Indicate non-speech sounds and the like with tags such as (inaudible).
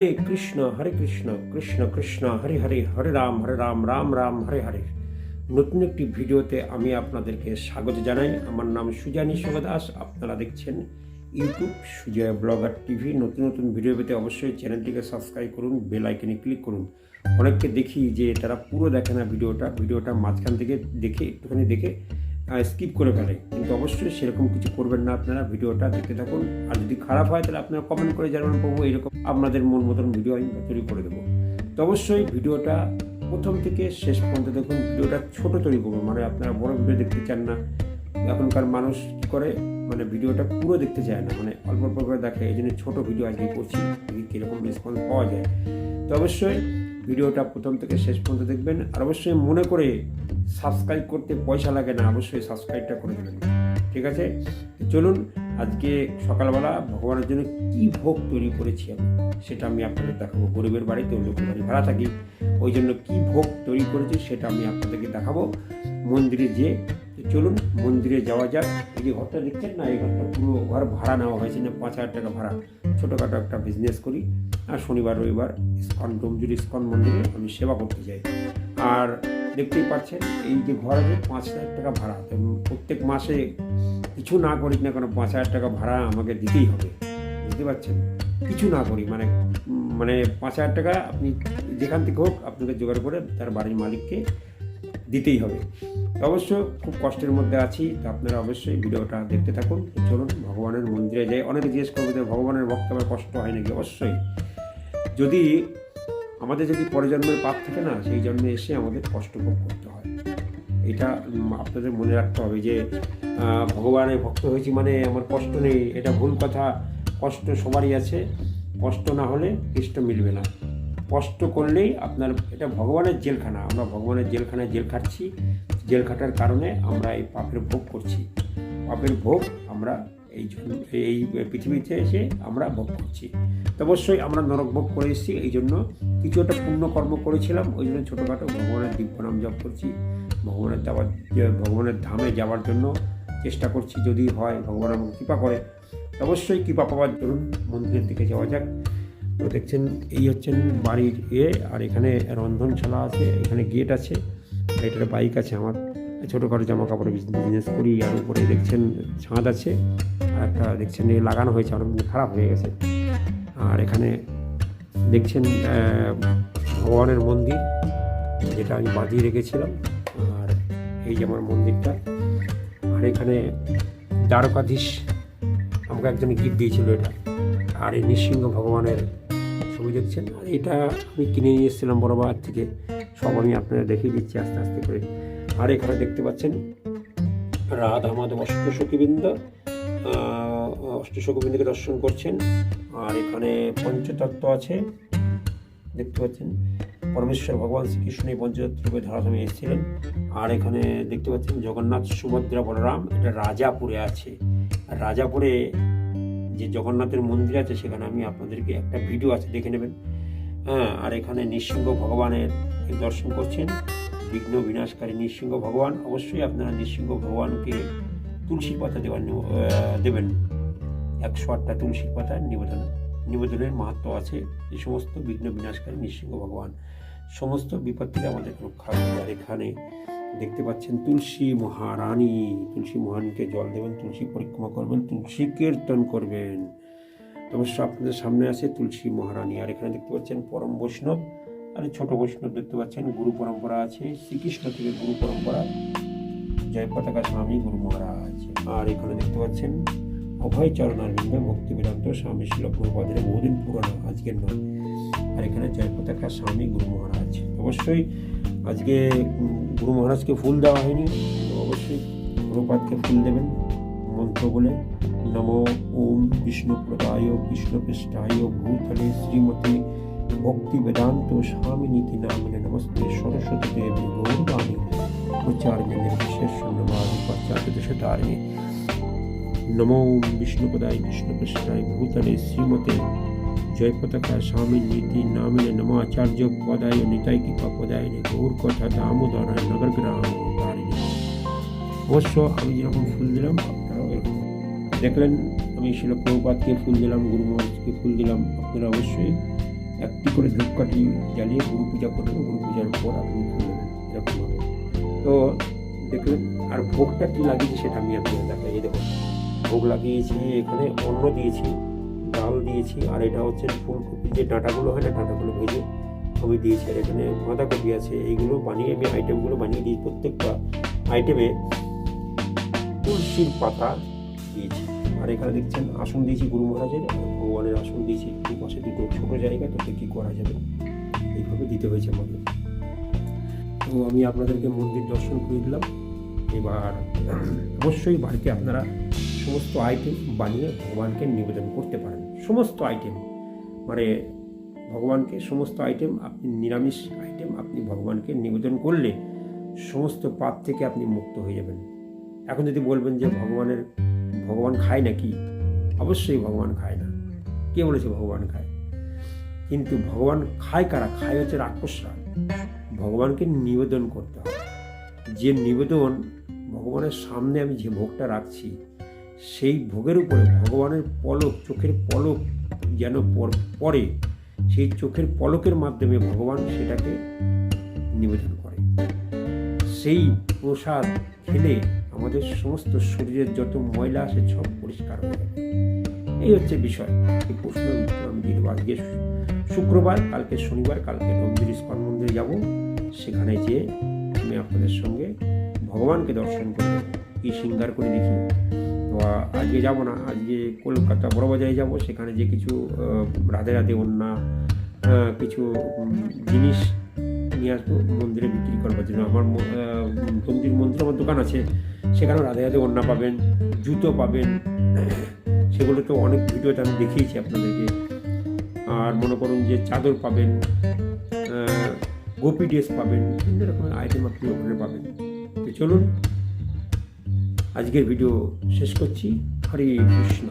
হরে কৃষ্ণ হরে কৃষ্ণ কৃষ্ণ কৃষ্ণ, হরে হরে হরে রাম হরে রাম রাম রাম, হরে হরে। নতুন একটি ভিডিওতে আমি আপনাদেরকে স্বাগত জানাই। আমার নাম সুজানি দাস। আপনারা দেখছেন ইউটিউব সুজয় ব্লগার টিভি। নতুন নতুন ভিডিও পেতে অবশ্যই চ্যানেলটিকে সাবস্ক্রাইব করুন, বেল আইকনে ক্লিক করুন। অনেককে দেখি যে তারা পুরো দেখে না ভিডিওটা। ভিডিওটা মাঝখান থেকে দেখে, একটুখানি দেখে স্কিপ করে ফেলে। কিন্তু অবশ্যই সেরকম কিছু করবেন না আপনারা, ভিডিওটা দেখতে থাকুন। আর যদি খারাপ হয়, তাহলে আপনারা কমেন্ট করে জানাবেন, প্রভু, এরকম আপনাদের মন মতন ভিডিও আমি তৈরি করে দেবো। তো অবশ্যই ভিডিওটা প্রথম থেকে শেষ পর্যন্ত দেখুন। ভিডিওটা ছোট তৈরি করব মানে আপনারা বড় ভিডিও দেখতে চান না। এখনকার মানুষ কী করে মানে ভিডিওটা পুরো দেখতে চায় না মানে অল্প অল্প করে দেখে। এই জন্য ছোটো ভিডিও আজকে করছি, দেখি কীরকম রেসপন্স পাওয়া যায়। তো অবশ্যই ভিডিওটা প্রথম থেকে শেষ পর্যন্ত দেখবেন। আর অবশ্যই মনে করে সাবস্ক্রাইব করতে পয়সা লাগে না, অবশ্যই সাবস্ক্রাইবটা করে দেবেন। ঠিক আছে? চলুন, আজকে সকালবেলা ভগবানের জন্য কি ভোগ তৈরি করেছি আমি, সেটা আমি আপনাদের দেখাবো। গরিবের বাড়িতে লোকের বাড়ি ভাড়া থাকি, ওই জন্য কি ভোগ তৈরি করেছি সেটা আমি আপনাদেরকে দেখাবো। মন্দিরে যেয়ে চলুন, মন্দিরে যাওয়া যাক। এই যে ঘরটা দেখছেন না, এই ঘরটা পুরো ঘর ভাড়া নেওয়া হয়েছে, না পাঁচ হাজার টাকা ভাড়া। ছোটোখাটো একটা বিজনেস করি। আর শনিবার, রবিবার, ইস্কন ডোমজুর ইস্কন মন্দিরে আমি সেবা করতে যাই। আর দেখতেই পাচ্ছেন, এই যে ঘর আছে, পাঁচ হাজার টাকা ভাড়া। তো প্রত্যেক মাসে কিছু না করি না কোনো, পাঁচ হাজার টাকা ভাড়া আমাকে দিতেই হবে। বুঝতে পারছেন? কিছু না করি মানে মানে পাঁচ হাজার টাকা আপনি যেখান থেকে হোক আপনাকে জোগাড় করে তার বাড়ির মালিককে দিতেই হবে। অবশ্য খুব কষ্টের মধ্যে আছি, তো আপনারা অবশ্যই ভিডিওটা দেখতে থাকুন। চলুন, ভগবানের মন্দিরে যাই। অনেকে জিজ্ঞেস করবে যে, ভগবানের ভক্ত আমার কষ্ট হয় নাকি? অবশ্যই। যদি আমাদের যদি পরজন্মের পাপ থাকে না, সেই জন্মে এসে আমাদের কষ্ট ভোগ করতে হয়। এটা আপনাদের মনে রাখতে হবে যে ভগবানের ভক্ত হয়েছি মানে আমার কষ্ট নেই, এটা ভুল কথা। কষ্ট সবারই আছে, কষ্ট না হলে কৃষ্ট মিলবে না। কষ্ট করলেই আপনার, এটা ভগবানের জেলখানা, আমরা ভগবানের জেলখানায় জেল খাটছি। জেল খাটার কারণে আমরা এই পাপের ভোগ করছি। পাপের ভোগ আমরা এই এই পৃথিবীতে এসে আমরা ভোগ করছি। অবশ্যই আমরা নরক ভোগ করে এসেছি, এই জন্য কিছু একটা পুণ্য কর্ম করেছিলাম, ওই জন্য ছোটোখাটো ভগবানের দিব্য নাম জপ করছি। ভগবানের যাওয়ার, ভগবানের ধামে যাওয়ার জন্য চেষ্টা করছি, যদি হয় ভগবান আমাকে কৃপা করে। অবশ্যই কৃপা পাওয়ার জন্য মন্দিরের দিকে যাওয়া যাক। তো দেখছেন, এই হচ্ছেন বাড়ির এ, আর এখানে রন্ধনশালা আছে, এখানে গেট আছে এটার বাইক আছে আমার। ছোটোখাটো জামা কাপড়ের বিজনেস করি, আর উপরে দেখছেন ছাদ আছে, আর একটা দেখছেন এ লাগানো হয়েছে অনেক খারাপ হয়ে গেছে। আর এখানে দেখছেন ভগবানের মন্দির যেটা আমি বাঁধিয়ে রেখেছিলাম আর এই যে আমার মন্দিরটা। আর এখানে দ্বারকাধীশ আমাকে একজন গিফট দিয়েছিল এটা। আর এই নৃসিংহ ভগবানের ছবি দেখছেন? আর এটা আমি কিনে নিয়ে এসেছিলাম বড় বাজার থেকে। সব আমি আপনারা দেখিয়ে দিচ্ছি আস্তে আস্তে করে। আর এখানে দেখতে পাচ্ছেন রাধা মাধব অষ্টসখীবৃন্দ আহ, অষ্টসখীবৃন্দকে দর্শন করছেন। আর এখানে পঞ্চতত্ত্ব আছে। দেখতে পাচ্ছেন পরমেশ্বর ভগবান শ্রীকৃষ্ণ এই পঞ্চতত্ত্ব রূপে ধরাধামে এসেছিলেন। আর এখানে দেখতে পাচ্ছেন জগন্নাথ সুভদ্রা বলরাম এটা রাজাপুরে আছে। রাজাপুরে যে জগন্নাথের মন্দির আছে সেখানে আমি আপনাদেরকে একটা ভিডিও আছে দেখে নেবেন। হ্যাঁ আর এখানে নৃসিংহ ভগবানের দর্শন করছেন। বিঘ্ন বিনাশকারী নৃসিংহ ভগবান। অবশ্যই আপনারা নৃসিংহ ভগবানকে তুলসী পাতা দেওয়ার দেবেন। একশো আটটা তুলসী পাতা নিবেদন, নিবেদনের মাহাত্ম আছে। এই সমস্ত বিঘ্ন বিনাশকারী নৃসিংহ ভগবান। সমস্ত বিপদ থেকে আমাদের রক্ষা আর এখানে দেখতে পাচ্ছেন তুলসী মহারানী। তুলসী মহারানীকে জল দেবেন, তুলসী পরিক্রমা করবেন, তুলসী কীর্তন করবেন। অবশ্য আপনাদের সামনে আছে তুলসী মহারানী। আর এখানে দেখতে পাচ্ছেন পরম বৈষ্ণব। আর ছোট বৈষ্ণব দেখতে পাচ্ছেন গুরু পরম্পরা আছে। শ্রীকৃষ্ণ থেকে গুরু পরম্পরা। জয় পতাকা স্বামী গুরু মহারাজ। আর এখানে দেখতে পাচ্ছেন অভয় চরণারবিন্দ ভক্তি বেদান্ত স্বামী শিল প্রভুপাদের বহুদিন পুরানো, আজকের নয়। আর এখানে জয় পতাকা স্বামী গুরু মহারাজ। অবশ্যই আজকে গুরু মহারাজকে ফুল দেওয়া হয়নি অবশ্যই প্রভুপাদকে ফুল দেবেন। মন্ত্র বলে, নম ওম বিষ্ণু প্রদায় বিষ্ণু পৃষ্ঠায় ভূতলে শ্রীমতী ভক্তি বেদান্ত স্বামী নীতি নামিনে নমস্তে সরস্বতী দেবী গৌরবাণী। নির্বিশেষ ধন্যবাদ পশ্চাৎ দশতারিণী নমো বিষ্ণুপদায় বিষ্ণুপৃষ্ঠায় ভূতলে শ্রীমতে জয় পতাকা স্বামী নীতি নামিনে নম আচার্য পদায় নিতাই কৃপা পদায় গৌর কথা দামোদরায় নগর গ্রাম তারিণী অবশ্য আমি যেরকম ফুল দিলাম, আপনারাও দেখলেন, আমি শিল প্রভুপাতকে ফুল দিলাম গুরু মহারাজকে ফুল দিলাম, আপনারা অবশ্যই একটি করে ধূপকাঠি জ্বালিয়ে গুরু পূজা করবেন। গুরু পূজার পর আপনি খুলবেন এরকমভাবে তো দেখলেন আর ভোগটা কি লাগিয়েছি সেটা আমি আপনাদের দেখাই। দেখুন, ভোগ লাগিয়েছি, এখানে অন্ন দিয়েছি, ডাল দিয়েছি, আর এটা হচ্ছে ফুলকপি, যে ডাঁটাগুলো হয় না, ডাঁটাগুলো ভেজে আমি দিয়েছি। আর এখানে বাঁধাকপি আছে, এইগুলো বানিয়ে আমি আইটেমগুলো বানিয়ে দিই প্রত্যেকটা আইটেমে তুলসীর পাতা দিয়েছি। আর এখানে দেখছেন, আসন দিয়েছি গুরু মহারাজের ভগবানের আসন দিয়েছি। এই পাশে দুটো ছোটো জায়গা তাতে কী করা যাবে? এইভাবে দিতে হয়েছে আমাকে তো আমি আপনাদেরকে মন্দির দর্শন করে দিলাম। এবার (clears throat) অবশ্যই বাড়িতে আপনারা সমস্ত আইটেম বানিয়ে ভগবানকে নিবেদন করতে পারেন। সমস্ত আইটেম মানে ভগবানকে সমস্ত আইটেম আপনি নিরামিষ আইটেম আপনি ভগবানকে নিবেদন করলে সমস্ত পাপ থেকে আপনি মুক্ত হয়ে যাবেন। এখন যদি বলবেন যে ভগবানের, ভগবান খায় নাকি? অবশ্যই ভগবান খায় না। কে বলেছে ভগবান খায়? কিন্তু ভগবান খায় কারা? খায় হচ্ছে রাক্ষসরা। ভগবানকে নিবেদন করতে হবে। যে নিবেদন ভগবানের সামনে আমি যে ভোগটা রাখছি, সেই ভোগের উপরে ভগবানের পলক, চোখের পলক যেন পর- সেই চোখের পলকের মাধ্যমে ভগবান সেটাকে নিবেদন করে। সেই প্রসাদ খেলে আমাদের সমস্ত শরীরের যত ময়লা আছে সব পরিষ্কার হয়ে এই হচ্ছে বিষয়। এই প্রশ্নের উত্তর আমি দেবো আজকে শুক্রবার, কালকে শনিবার, কালকে ডোমজুর ইস্কন মন্দিরে যাব। সেখানে যেয়ে আমি আপনাদের সঙ্গে ভগবানকে দর্শন করব। কি সিঙ্গার করে দেখি। তো আজকে যাব না, আজকে কলকাতা বড়বাজারে যাব। সেখানে যে কিছু রাধে রাধে অন্যা কিছু জিনিস নিয়ে আসব, মন্দিরে বিক্রি করবার জন্য। আমার মন্দির মন্দির আমার দোকান আছে। সেখানেও রাধে রাধে অন্যা পাবেন, জুতো পাবেন। সেগুলো তো অনেক ভিডিওতে আমি দেখিয়েছি আপনাদেরকে। আর মনে করুন যে চাদর পাবেন গোপি ড্রেস পাবেন বিভিন্ন রকমের আইটেম আপনি ওখানে পাবেন। তো চলুন আজকের ভিডিও শেষ করছি। হরে কৃষ্ণ।